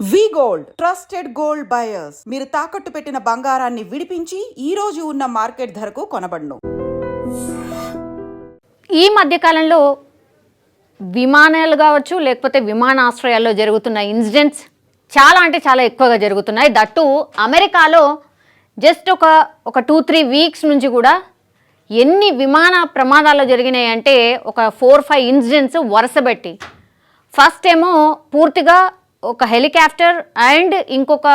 We gold trusted gold buyers. మీరు తాకట్టు పెట్టిన బంగారాన్ని విడిపించి ఈ రోజు ఉన్న మార్కెట్ ధరకు కొనబడును. ఈ మధ్యకాలంలో విమానాలు కావచ్చు లేకపోతే విమానాశ్రయాల్లో జరుగుతున్న ఇన్సిడెంట్స్ చాలా అంటే చాలా ఎక్కువగా జరుగుతున్నాయి. దట్టు అమెరికాలో జస్ట్ ఒక ఒక టూ త్రీ వీక్స్ నుంచి కూడా ఎన్ని విమాన ప్రమాదాలు జరిగినాయి అంటే ఒక ఫోర్ ఫైవ్ ఇన్సిడెంట్స్ వరుసబెట్టి ఫస్ట్ ఏమో పూర్తిగా ఒక హెలికాప్టర్ అండ్ ఇంకొక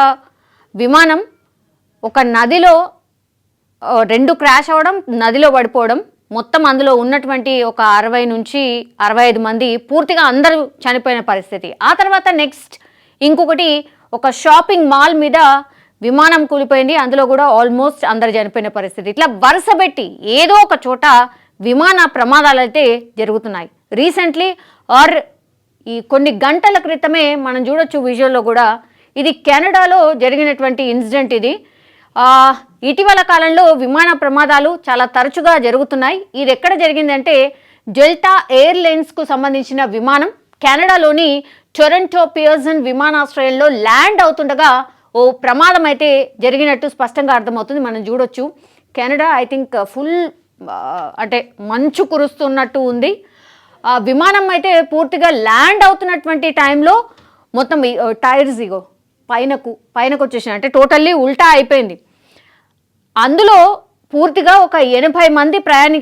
విమానం ఒక నదిలో రెండు క్రాష్ అవ్వడం నదిలో పడిపోవడం మొత్తం అందులో ఉన్నటువంటి ఒక అరవై నుంచి అరవై ఐదు మంది పూర్తిగా అందరూ చనిపోయిన పరిస్థితి. ఆ తర్వాత నెక్స్ట్ ఇంకొకటి ఒక షాపింగ్ మాల్ మీద విమానం కూలిపోయింది. అందులో కూడా ఆల్మోస్ట్ అందరు చనిపోయిన పరిస్థితి. ఇట్లా వరుస పెట్టి ఏదో ఒక చోట విమాన ప్రమాదాలు అయితే జరుగుతున్నాయి. రీసెంట్లీ ఆర్ ఈ కొన్ని గంటల క్రితమే మనం చూడొచ్చు విజువల్లో కూడా ఇది కెనడాలో జరిగినటువంటి ఇన్సిడెంట్ ఇది. ఇటీవల కాలంలో విమాన ప్రమాదాలు చాలా తరచుగా జరుగుతున్నాయి. ఇది ఎక్కడ జరిగిందంటే డెల్టా ఎయిర్లైన్స్కు సంబంధించిన విమానం కెనడాలోని టొరంటో పియర్సన్ విమానాశ్రయంలో ల్యాండ్ అవుతుండగా ఓ ప్రమాదం అయితే జరిగినట్టు స్పష్టంగా అర్థమవుతుంది. మనం చూడొచ్చు. కెనడా ఐ థింక్ ఫుల్ అంటే మంచు కురుస్తున్నట్టు ఉంది. విమానం అయితే పూర్తిగా ల్యాండ్ అవుతున్నటువంటి టైంలో మొత్తం టైర్స్ ఇగో పైనకు పైనకు వచ్చేసింది అంటే టోటల్లీ ఉల్టా అయిపోయింది. అందులో పూర్తిగా ఒక ఎనభై మంది ప్రయాణి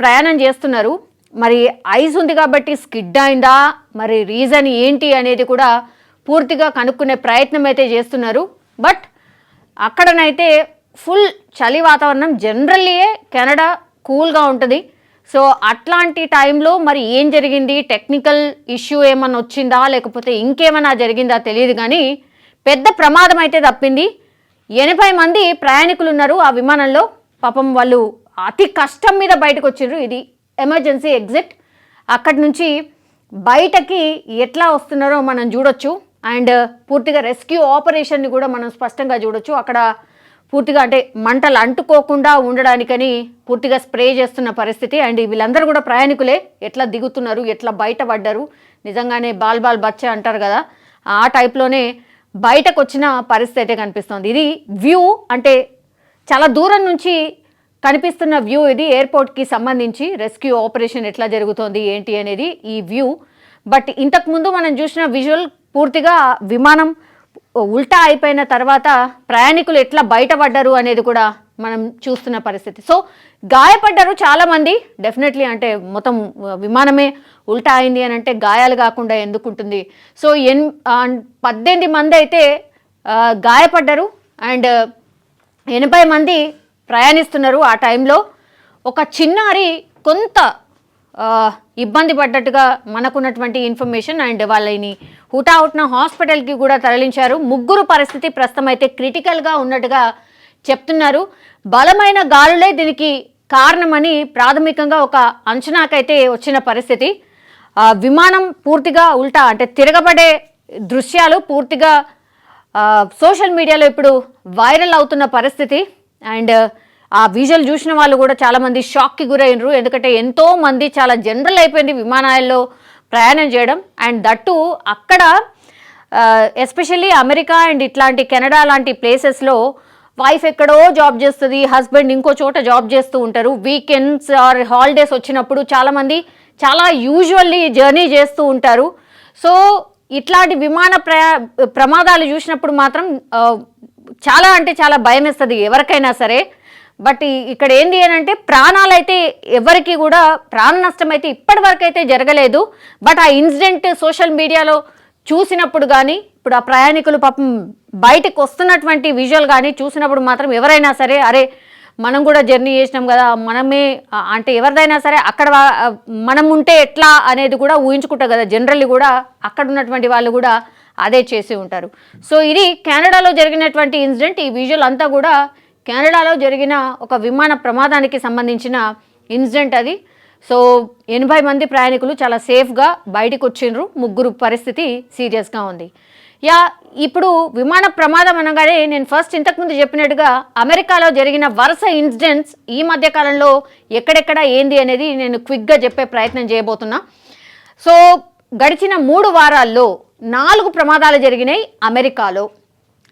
ప్రయాణం చేస్తున్నారు. మరి ఐస్ ఉంది కాబట్టి స్కిడ్ అయిందా? మరి రీజన్ ఏంటి అనేది కూడా పూర్తిగా కనుక్కునే ప్రయత్నం అయితే చేస్తున్నారు. బట్ అక్కడనైతే ఫుల్ చలి వాతావరణం. జనరల్లీయే కెనడా కూల్గా ఉంటుంది. సో అట్లాంటి టైంలో మరి ఏం జరిగింది? టెక్నికల్ ఇష్యూ ఏమన్నా వచ్చిందా? లేకపోతే ఇంకేమైనా జరిగిందా తెలియదు కానీ పెద్ద ప్రమాదం అయితే తప్పింది. ఎనభై మంది ప్రయాణికులు ఉన్నారు ఆ విమానంలో. పాపం వాళ్ళు అతి కష్టం మీద బయటకు వచ్చిండ్రు ఇది ఎమర్జెన్సీ ఎగ్జిట్. అక్కడి నుంచి బయటకి ఎట్లా వస్తున్నారో మనం చూడొచ్చు. అండ్ పూర్తిగా రెస్క్యూ ఆపరేషన్ని కూడా మనం స్పష్టంగా చూడొచ్చు. అక్కడ పూర్తిగా అంటే మంటలు అంటుకోకుండా ఉండడానికని పూర్తిగా స్ప్రే చేస్తున్న పరిస్థితి. అండ్ వీళ్ళందరూ కూడా ప్రయాణికులే. ఎట్లా దిగుతున్నారు? ఎట్లా బయటపడ్డారు? నిజంగానే బాల్ బాల్ బచ్చ అంటారు కదా. ఆ టైప్లోనే బయటకు వచ్చిన పరిస్థితి అయితే కనిపిస్తుంది. ఇది వ్యూ అంటే చాలా దూరం నుంచి కనిపిస్తున్న వ్యూ ఇది. ఎయిర్పోర్ట్కి సంబంధించి రెస్క్యూ ఆపరేషన్ ఎట్లా జరుగుతోంది ఏంటి అనేది ఈ వ్యూ. బట్ ఇంతకుముందు మనం చూసిన విజువల్ పూర్తిగా విమానం ఉల్టా అయిపోయిన తర్వాత ప్రయాణికులు ఎట్లా బయటపడ్డారు అనేది కూడా మనం చూస్తున్న పరిస్థితి. సో గాయపడ్డారు చాలామంది. డెఫినెట్లీ అంటే మొత్తం విమానమే ఉల్టా అయింది అని అంటే గాయాలు కాకుండా ఎందుకుంటుంది సో ఎన్ పద్దెనిమిది మంది అయితే గాయపడ్డారు. అండ్ ఎనభై మంది ప్రయాణిస్తున్నారు ఆ టైంలో. ఒక చిన్నారి కొంత ఇబ్బంది పడ్డట్టుగా మనకున్నటువంటి ఇన్ఫర్మేషన్ అండ్ వాళ్ళని హుటాహుట్న హాస్పిటల్కి కూడా తరలించారు. ముగ్గురు పరిస్థితి ప్రస్తుతం అయితే క్రిటికల్గా ఉన్నట్టుగా చెప్తున్నారు. బలమైన గాలులే దీనికి కారణమని ప్రాథమికంగా ఒక అంచనాకైతే వచ్చిన పరిస్థితి. విమానం పూర్తిగా ఉల్టా అంటే తిరగబడే దృశ్యాలు పూర్తిగా సోషల్ మీడియాలో ఇప్పుడు వైరల్ అవుతున్న పరిస్థితి. అండ్ ఆ విజువల్ చూసిన వాళ్ళు కూడా చాలామంది షాక్కి గురైనరు. ఎందుకంటే ఎంతో మంది చాలా జనరల్ అయిపోయింది విమానాల్లో ప్రయాణం చేయడం. అండ్ దట్టు అక్కడ ఎస్పెషల్లీ అమెరికా అండ్ ఇట్లాంటి కెనడా లాంటి ప్లేసెస్లో వైఫ్ ఎక్కడో జాబ్ చేస్తుంది హస్బెండ్ ఇంకో చోట జాబ్ చేస్తూ ఉంటారు. వీకెండ్స్ ఆర్ హాలిడేస్ వచ్చినప్పుడు చాలామంది చాలా యూజువల్లీ జర్నీ చేస్తూ ఉంటారు. సో ఇట్లాంటి విమాన ప్రయా ప్రమాదాలు చూసినప్పుడు మాత్రం చాలా అంటే చాలా భయం వేస్తుంది ఎవరికైనా సరే. బట్ ఇక్కడ ఏంది అని అంటే ప్రాణాలైతే ఎవరికి కూడా ప్రాణ నష్టం అయితే ఇప్పటి వరకు అయితే జరగలేదు. బట్ ఆ ఇన్సిడెంట్ సోషల్ మీడియాలో చూసినప్పుడు కానీ ఇప్పుడు ఆ ప్రయాణికులు పాపం బయటకు వస్తున్నటువంటి విజువల్ కానీ చూసినప్పుడు మాత్రం ఎవరైనా సరే అరే మనం కూడా జర్నీ చేసినాం కదా మనమే అంటే ఎవరిదైనా సరే అక్కడ మనం ఉంటే ఎట్లా అనేది కూడా ఊహించుకుంటాం కదా. జనరల్లీ కూడా అక్కడ ఉన్నటువంటి వాళ్ళు కూడా అదే చేసి ఉంటారు. సో ఇది కెనడాలో జరిగినటువంటి ఇన్సిడెంట్ ఈ విజువల్ అంతా కూడా కెనడాలో జరిగిన ఒక విమాన ప్రమాదానికి సంబంధించిన ఇన్సిడెంట్ అది. సో ఎనభై మంది ప్రయాణికులు చాలా సేఫ్గా బయటకు వచ్చిండ్రు ముగ్గురు పరిస్థితి సీరియస్గా ఉంది. యా ఇప్పుడు విమాన ప్రమాదం అనగానే నేను ఫస్ట్ ఇంతకుముందు చెప్పినట్టుగా అమెరికాలో జరిగిన వరుస ఇన్సిడెంట్స్ ఈ మధ్య కాలంలో ఎక్కడెక్కడ ఏంది అనేది నేను క్విక్గా చెప్పే ప్రయత్నం చేయబోతున్నా. సో గడిచిన మూడు వారాల్లో నాలుగు ప్రమాదాలు జరిగినాయి అమెరికాలో.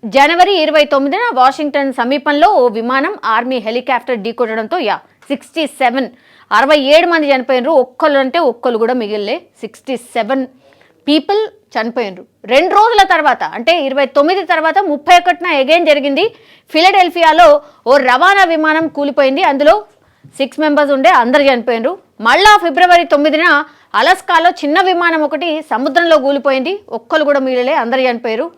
జనవరి ఇరవై తొమ్మిదిన వాషింగ్టన్ సమీపంలో ఓ విమానం ఆర్మీ హెలికాప్టర్ ఢీకొట్టడంతో యా సిక్స్టీ సెవెన్ అరవై ఏడు మంది చనిపోయినరు. ఒక్కళ్ళు అంటే ఒక్కళ్ళు కూడా మిగిలిలే. సిక్స్టీ సెవెన్ పీపుల్ చనిపోయినరు. రెండు రోజుల తర్వాత అంటే ఇరవై తొమ్మిది తర్వాత ముప్పై ఒకటిన ఎగైన్ జరిగింది. ఫిలడెల్ఫియాలో ఓ రవాణా విమానం కూలిపోయింది. అందులో సిక్స్ మెంబర్స్ ఉండే అందరు చనిపోయినరు. మళ్ళా ఫిబ్రవరి తొమ్మిదిన అలస్కాలో చిన్న విమానం ఒకటి సముద్రంలో కూలిపోయింది. ఒక్కరు కూడా మిగిలలే అందరు చనిపోయారు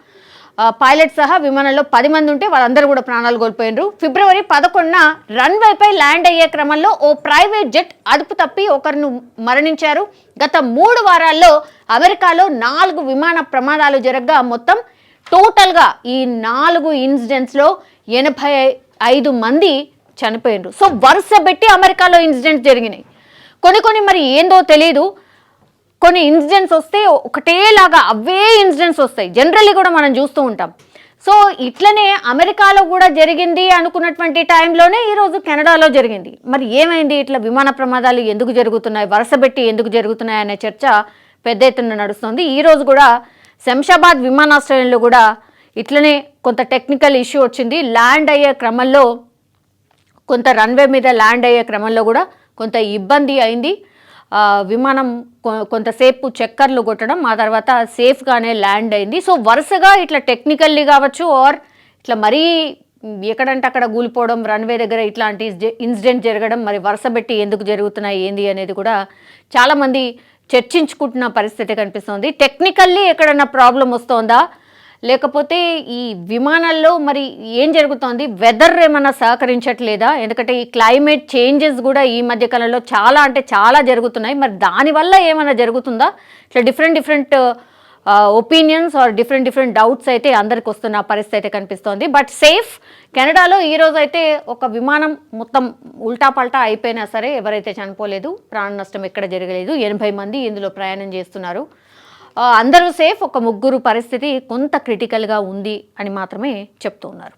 పైలట్ సహా విమానంలో పది మంది ఉంటే వాళ్ళందరూ కూడా ప్రాణాలు కోల్పోయినరు. ఫిబ్రవరి పదకొండున రన్వేపై ల్యాండ్ అయ్యే క్రమంలో ఓ ప్రైవేట్ జెట్ అదుపు తప్పి ఒకరిని మరణించారు. గత మూడు వారాల్లో అమెరికాలో నాలుగు విమాన ప్రమాదాలు జరగగా మొత్తం టోటల్గా ఈ నాలుగు ఇన్సిడెంట్స్లో ఎనభై ఐదు మంది చనిపోయినరు. సో వరుస పెట్టి అమెరికాలో ఇన్సిడెంట్స్ జరిగినాయి. కొన్ని కొన్ని మరి ఏందో తెలియదు కొన్ని ఇన్సిడెంట్స్ వస్తే ఒకటేలాగా అవే ఇన్సిడెంట్స్ వస్తాయి. జనరల్లీ కూడా మనం చూస్తూ ఉంటాం. సో ఇట్లనే అమెరికాలో కూడా జరిగింది అనుకున్నటువంటి టైంలోనే ఈరోజు కెనడాలో జరిగింది. మరి ఏమైంది? ఇట్లా విమాన ప్రమాదాలు ఎందుకు జరుగుతున్నాయి? వరుసబెట్టి ఎందుకు జరుగుతున్నాయి అనే చర్చ పెద్ద ఎత్తున నడుస్తుంది. ఈరోజు కూడా శంషాబాద్ విమానాశ్రయంలో కూడా ఇట్లనే కొంత టెక్నికల్ ఇష్యూ వచ్చింది. ల్యాండ్ అయ్యే క్రమంలో కొంత రన్వే మీద ల్యాండ్ అయ్యే క్రమంలో కూడా కొంత ఇబ్బంది అయింది. విమానం కొ- కొంతసేపు చక్కర్లు కొట్టడం ఆ తర్వాత సేఫ్గానే ల్యాండ్ అయింది. సో వరుసగా ఇట్లా టెక్నికల్లీ కావచ్చు ఆర్ ఇట్లా మరీ ఎక్కడంటే అక్కడ కూలిపోవడం రన్వే దగ్గర ఇట్లాంటి ఇన్సిడెంట్ జరగడం మరి వరుస పెట్టి ఎందుకు జరుగుతున్నాయి ఏంది అనేది కూడా చాలామంది చర్చించుకుంటున్న పరిస్థితి కనిపిస్తుంది. టెక్నికల్లీ ఎక్కడన్నా ప్రాబ్లం వస్తోందా? లేకపోతే ఈ విమానాల్లో మరి ఏం జరుగుతోంది? వెదర్ ఏమన్నా సహకరించట్లేదా? ఎందుకంటే ఈ క్లైమేట్ చేంజెస్ కూడా ఈ మధ్య కాలంలో చాలా అంటే చాలా జరుగుతున్నాయి. మరి దానివల్ల ఏమైనా జరుగుతుందా? ఇట్లా different different opinions or different different doubts అయితే అందరికి వస్తున్న పరిస్థితి అయితే కనిపిస్తోంది. బట్ సేఫ్ కెనడాలో ఈరోజు అయితే ఒక విమానం మొత్తం ఉల్టా పల్టా అయిపోయినా సరే ఎవరైతే చనిపోలేదు ప్రాణ నష్టం ఎక్కడ జరగలేదు ఎనభై మంది ఇందులో ప్రయాణం చేస్తున్నారు. అందరూ సేఫ్ ఒక ముగ్గురు పరిస్థితి కొంత క్రిటికల్గా ఉంది అని మాత్రమే చెప్తూ ఉన్నారు.